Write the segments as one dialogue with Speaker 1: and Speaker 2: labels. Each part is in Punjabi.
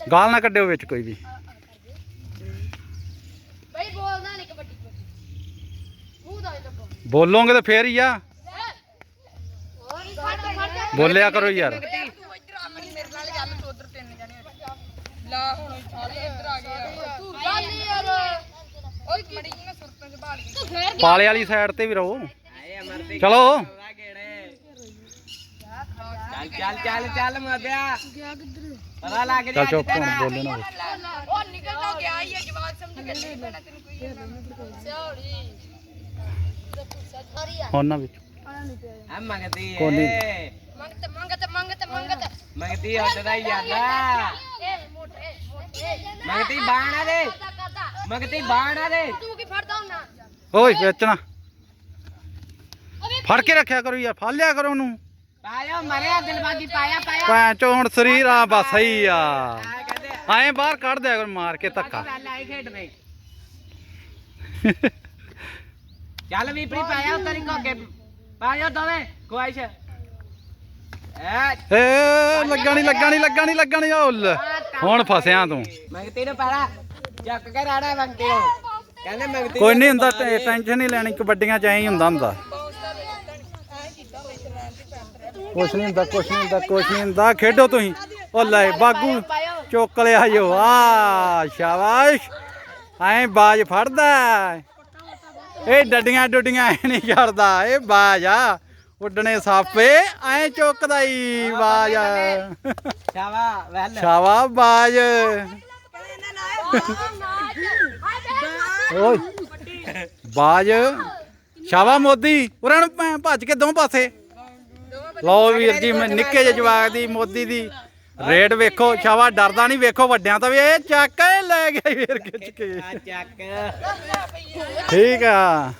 Speaker 1: ਗਾਲ ਨਾ ਕੱਢਿਓ ਵਿੱਚ ਕੋਈ ਵੀ।
Speaker 2: ਬਈ ਬੋਲਦਾ ਨਹੀਂ ਕਬੱਡੀ ਕਬੱਡੀ। ਮੂੰਹ ਦਾ ਲੱਗੋ
Speaker 1: ਬੋਲੋਗੇ ਤਾਂ ਫੇਰ ਹੀ ਆ। ਬੋਲਿਆ ਕਰੋ ਯਾਰ।
Speaker 3: ਤੂੰ ਇੱਧਰ ਆ ਮੈਨੂੰ ਮੇਰੇ ਨਾਲ ਗੱਲ ਤੂੰ ਉਧਰ ਤਿੰਨ ਜਣੇ ਲਾ ਹੁਣ ਸਾਰੇ ਇੱਧਰ ਆ ਗਏ
Speaker 2: ਤੂੰ ਗੱਲ ਯਾਰ।
Speaker 3: ਓਏ ਮੜੀ ਜੀ ਨਾ ਸੁਰਤਾਂ ਸੰਭਾਲ ਕੇ
Speaker 2: ਤੂੰ ਫੇਰ
Speaker 1: ਪਾਲੇ ਵਾਲੀ ਸਾਈਡ ਤੇ ਵੀ ਰਹੋ। ਚਲੋ।
Speaker 4: ਚੱਲ ਚੱਲ ਚੱਲ ਚੱਲ ਮੋਦਿਆ
Speaker 2: ਗਿਆ ਕਿੱਧਰ?
Speaker 4: ਪਤਾ ਲੱਗ
Speaker 1: ਚੱਲ ਚੁੱਪ ਹੁਣ ਬੋਲੇ ਨਾ।
Speaker 3: ਉਹ ਨਿਕਲ ਤਾਂ ਗਿਆ ਹੀ ਹੈ ਜਵਾਬ ਸਮਝ ਕੇ ਨਹੀਂ ਪੈਣਾ ਤੈਨੂੰ ਕੋਈ
Speaker 2: ਸੌੜੀ ਸੌਰੀ।
Speaker 1: ਹੁਣ ਨਾ ਵਿੱਚ।
Speaker 4: ਆ ਮੰਗਦੀ
Speaker 1: ਕੋਈ ਨੀ।
Speaker 4: ਏ
Speaker 2: ਮੰਗਤ ਮੰਗਤ ਮੰਗਤ ਮੰਗਤ।
Speaker 4: ਮੰਗਦੀ ਉੱਡਦਾ ਹੀ ਜਾਂਦਾ।
Speaker 2: ਏ ਮੋਟੇ ਮੋਟੇ।
Speaker 4: ਮੰਗਦੀ ਬਾਣਾ ਦੇ। ਮੰਗਦੀ ਬਾਣਾ ਦੇ।
Speaker 2: ਤੂੰ ਕੀ ਫੜਦਾ ਹੁੰਨਾ
Speaker 1: ਓਏ ਵਿੱਚ ਨਾ ਫੜ ਕੇ ਰੱਖਿਆ ਕਰੋ ਯਾਰ ਫੜ ਲਿਆ ਕਰੋ ਉਹਨੂੰ।
Speaker 4: ਪਾਇਆ ਮਰਿਆ ਦਿਲਬਾਗੀ ਪਾਇਆ ਪਾਇਆ।
Speaker 1: ਭੈਣ ਚੋ ਹੁਣ ਸਰੀਰ ਆ ਬਸ ਸਹੀ ਆ।
Speaker 4: ਆ ਕਹਿੰਦੇ
Speaker 1: ਐਂ ਬਾਹਰ ਕੱਢ ਦਿਆ ਕਰੋ ਮਾਰ ਕੇ ਧੱਕਾ।
Speaker 4: ਚੱਲ ਆਈ ਖੇਡਦੇ ਚੱਲ ਵੀ ਪਰੀ ਪਾਇਆ ਉਤਰੀ ਕੋ ਅੱਗੇ ਪਾਇਆ ਦੋਵੇਂ ਖੁਆਇਸ਼। ਐ।
Speaker 1: ਏ ਲੱਗਾ ਨਹੀਂ ਲੱਗਾ ਨਹੀਂ ਲੱਗਾ ਨਹੀਂ ਲੱਗਾ ਨਹੀਂ ਓ ਲੈ, ਹੁਣ ਫਸਿਆ ਤੂੰ।
Speaker 4: ਮੰਗਤੀ ਨੂੰ ਪਾਲਾ ਚੱਕ ਕੇ ਰਾੜਾ ਮੰਗਤੀ ਨੂੰ। ਕਹਿੰਦੇ ਮੰਗਤੀ
Speaker 1: ਕੋਈ ਨਹੀਂ ਹੁੰਦਾ ਟੈਨਸ਼ਨ ਨਹੀਂ ਲੈਣੀ ਕਬੱਡੀਆਂ ਚ ਐਂ ਹੀ ਹੁੰਦਾ ਹੁੰਦਾ। ਕੁਛ ਨਹੀਂ ਹੁੰਦਾ ਕੁਛ ਨਹੀਂ ਹੁੰਦਾ ਕੁਛ ਨਹੀਂ ਹੁੰਦਾ। ਖੇਡੋ ਤੁਸੀਂ। ਓ ਲੈ ਬਾਗੂ ਚੁੱਕ ਲਿਆ ਜੋ ਆ ਸ਼ਾਬਾਸ਼। ਐਂ ਬਾਜ ਫੜਦਾ। ਇਹ ਡੱਡੀਆਂ ਡੁੱਡੀਆਂ ਐ ਨਹੀਂ ਛੱਡਦਾ ਇਹ ਬਾਜ ਆ। ਉੱਡਣੇ ਸਾਪੇ ਐਂ ਚੁੱਕਦਾ ਈ ਬਾਜ।
Speaker 4: ਸ਼ਾਵਾ ਵੈਲ
Speaker 1: ਸ਼ਾਵਾ ਬਾਜ। ਓਏ ਬਾਜ। ਸ਼ਾਵਾ ਮੋਦੀ ਉਹਨਾਂ ਨੂੰ ਭੱਜ ਕੇ ਦੋ ਪਾਸੇ। ਲਓ ਵੀਰ ਜੀ ਮੈਂ ਨਿੱਕੇ ਜਿਹੇ ਜਵਾਕ ਦੀ ਮੋਦੀ ਦੀ ਰੇਡ ਵੇਖੋ ਸ਼ਾਵਾ ਡਰਦਾ ਨਹੀਂ ਵੇਖੋ ਵੱਡਿਆਂ ਤਾਂ ਵੀ ਇਹ ਚੱਕ ਇਹ ਲੈ ਗਿਆ ਵੀਰ ਖਿੱਚ ਕੇ।
Speaker 4: ਚੱਕ।
Speaker 1: ਠੀਕ ਆ।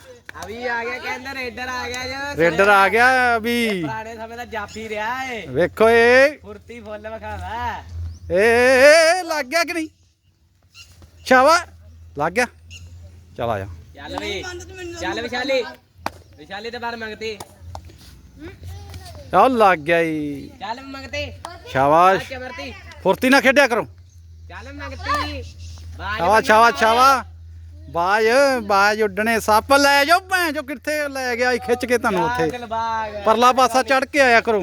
Speaker 4: ਅਭੀ ਆ ਗਿਆ ਕਹਿੰਦੇ ਰੇਡਰ ਆ ਗਿਆ ਜੋ।
Speaker 1: ਰੇਡਰ ਆ ਗਿਆ ਵੀ।
Speaker 4: ਪੁਰਾਣੇ ਸਮੇਂ ਦਾ ਜਾਫੀ ਰਿਹਾ ਏ।
Speaker 1: ਵੇਖੋ ਇਹ।
Speaker 4: ਫੁਰਤੀ ਫੁੱਲ ਵਿਖਾਵਾ।
Speaker 1: ਏ ਲੱਗ ਗਿਆ ਕਿ ਨਹੀਂ? ਸ਼ਾਵਾ ਲੱਗ ਗਿਆ। ਚਲ ਆ ਜਾ।
Speaker 4: ਚੱਲ ਵੀ ਚੱਲ ਵਿਸ਼ਾਲੀ। ਵਿਸ਼ਾਲੀ ਤੇ ਬਾਰ ਮੰਗਤੀ।
Speaker 1: ਆ ਲੱਗ ਗਿਆ ਈ।
Speaker 4: ਚੱਲ ਮੰਗਤੀ।
Speaker 1: ਸ਼ਾਬਾਸ਼। ਫੁਰਤੀ ਨਾਲ ਖੇਡਿਆ ਕਰੋ।
Speaker 4: ਚੱਲ ਮੰਗਤੀ। ਬਾਜ
Speaker 1: ਸ਼ਾਬਾਸ਼ ਸ਼ਾਬਾਸ਼ ਸ਼ਾਬਾਸ਼। ਬਾਜ ਬਾਜ ਉੱਡਣੇ ਸੱਪ। ਲੈ ਜਾਓ ਭੈਣ ਜੋ ਕਿੱਥੇ ਲੈ ਗਿਆ ਖਿੱਚ ਕੇ ਤੁਹਾਨੂੰ ਉੱਥੇ। ਪਰਲਾ ਪਾਸਾ ਚੜ ਕੇ ਆਇਆ ਕਰੋ।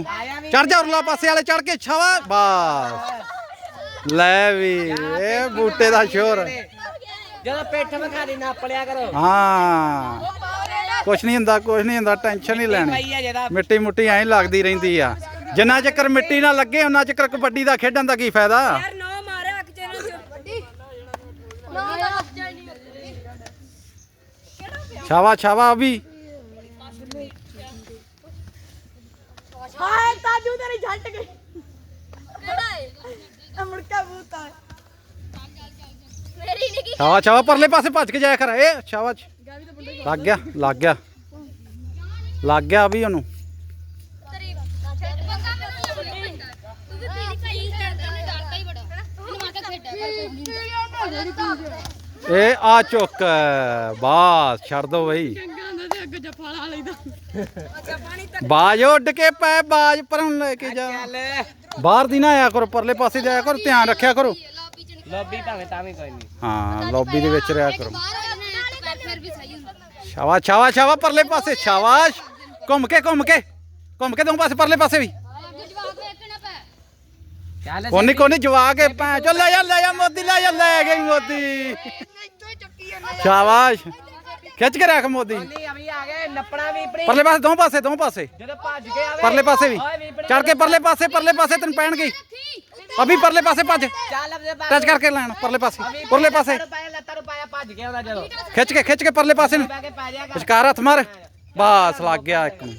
Speaker 1: ਚੜ ਜਾ ਉਰਲਾ ਪਾਸੇ ਵਾਲੇ ਚੜ ਕੇ ਛਾਵਾ ਬਾਸ ਲੈ ਵੀ ਇਹ ਬੂਟੇ ਦਾ ਸ਼ੋਰ।
Speaker 4: ਜਦੋਂ ਪਿੱਠ ਦੀ ਨੱਪ ਲਿਆ ਕਰੋ।
Speaker 1: ਹਾਂ। ਕੁਛ ਨਹੀਂ ਹੁੰਦਾ ਕੁਛ ਨਹੀਂ ਹੁੰਦਾ ਟੈਨਸ਼ਨ ਨਹੀਂ ਲੈਣੀ। ਮਿੱਟੀ ਮੁੱਟੀ ਐਂ ਲੱਗਦੀ ਰਹਿੰਦੀ ਆ। ਜਿੰਨਾ ਚੱਕਰ ਮਿੱਟੀ ਨਾ ਲੱਗੇ ਉਹਨਾਂ ਚੱਕਰ ਕਬੱਡੀ ਦਾ ਖੇਡਣ ਦਾ ਕੀ ਫਾਇਦਾ?
Speaker 3: ਨੋ ਮਾਰਿਆ ਅੱਖ ਚੈਨਲ ਤੇ
Speaker 2: ਨਾ ਜਾਣੀ
Speaker 1: ਛਾਵਾ ਛਾਵਾ ਵੀ।
Speaker 3: ਹਾਏ ਤਾਜੂ ਤੇਰੀ ਛੱਟ ਗਈ।
Speaker 2: ਕਿਹੜਾ ਏ
Speaker 3: ਇਹ ਮੁੜਕਾ ਬੂਤਾ
Speaker 2: ਮੇਰੀ ਨਹੀਂ
Speaker 1: ਛਾਵਾ ਛਾਵਾ ਪਰਲੇ ਪਾਸੇ ਭੱਜ ਕੇ ਜਾਇਆ ਕਰ। ਏ ਛਾਵਾ ਲੱਗ ਗਿਆ ਲੱਗ ਗਿਆ। ਲੱਗ ਗਿਆ ਵੀ ਉਹਨੂੰ।
Speaker 2: ਤੇਰੀ ਪੰਗਾ ਮੈਨੂੰ ਤੂੰ ਵੀ ਪੀਲੀ ਪਈ ਚੜਦਾ ਨਹੀਂ ਡਰਦਾ ਹੀ। ਬੜਾ ਇਹਨੂੰ ਮਾਰ ਕੇ ਖੇਡਿਆ ਕਰ
Speaker 1: ਏ ਆ ਚੁੱਕ ਬਾਸ ਛੱਡ ਦੋ ਬਈ ਬਾਜ ਉੱਡ ਕੇ ਪੈ ਬਾਜ ਪਰਾਂ ਲੈ ਕੇ ਜਾ। ਬਾਹਰ ਦੀ ਨਾ ਆਇਆ ਕਰੋ ਪਰਲੇ ਪਾਸੇ ਜਾਇਆ ਕਰੋ ਧਿਆਨ ਰੱਖਿਆ ਕਰੋ।
Speaker 2: ਲੌਬੀ
Speaker 4: ਭਾਵੇਂ ਤਾਂ ਵੀ ਕੋਈ ਨਹੀਂ।
Speaker 1: ਹਾਂ ਲੌਬੀ ਦੇ ਵਿੱਚ ਰਿਹਾ ਕਰੋ। ਸ਼ਾਬਾਸ਼ ਸ਼ਾਬਾਸ਼ ਸ਼ਾਬਾਸ਼ ਪਰਲੇ ਪਾਸੇ ਸ਼ਾਬਾਸ਼। ਘੁੰਮ ਕੇ ਘੁੰਮ ਕੇ ਘੁੰਮ ਕੇ ਦੋ ਪਾਸੇ ਪਰਲੇ ਪਾਸੇ ਵੀ।
Speaker 2: ਜਵਾਬ ਵੇਖਣਾ ਪੈ।
Speaker 4: ਚੱਲ
Speaker 1: ਕੋਨੀ ਕੋਨੀ ਜਵਾ ਕੇ ਪੈ ਚੱਲ ਲੈ ਜਾ ਲੈ ਜਾ ਮੋਦੀ ਲੈ ਜਾ ਲੈ ਗਈ ਮੋਦੀ। ਸ਼ਾਬਾਸ਼। ਖਿੱਚ ਕੇ ਰੱਖ ਮੋਦੀ।
Speaker 4: ਨੱਪਣਾ
Speaker 1: ਪਰਲੇ ਪਾਸੇ ਦੋ ਪਾਸੇ ਦੋ ਪਾਸੇ।
Speaker 4: ਜਦੋਂ ਭੱਜ ਕੇ ਆਵੇ।
Speaker 1: ਪਰਲੇ ਪਾਸੇ ਵੀ।
Speaker 4: ਓਏ ਵੀਪਣੀ
Speaker 1: ਚੜ ਕੇ ਪਰਲੇ ਪਾਸੇ ਪਰਲੇ ਪਾਸੇ ਤੈਨੂੰ ਪੈਣਗੇ ਅਭੀ ਪਰਲੇ ਪਾਸੇ ਭੱਜ।
Speaker 4: ਚੱਲ
Speaker 1: ਟੱਚ ਕਰਕੇ ਲੈਣ ਪਰਲੇ ਪਾਸੇ ਪਰਲੇ ਪਾਸੇ।
Speaker 4: ਪਾਇਆ ਲੱਤਾਂ ਨੂੰ ਪਾਇਆ ਭੱਜ ਕੇ ਆਉਂਦਾ ਜਦੋਂ।
Speaker 1: ਖਿੱਚ ਕੇ ਖਿੱਚ ਕੇ ਪਰਲੇ ਪਾਸੇ ਨੂੰ।
Speaker 4: ਬੈ ਕੇ ਪੈ ਜਾ ਕਰ
Speaker 1: ਵਿਚਕਾਰ ਹੱਥ ਮਾਰ। ਬਾਸ ਲੱਗ ਗਿਆ ਇੱਕ ਨੂੰ।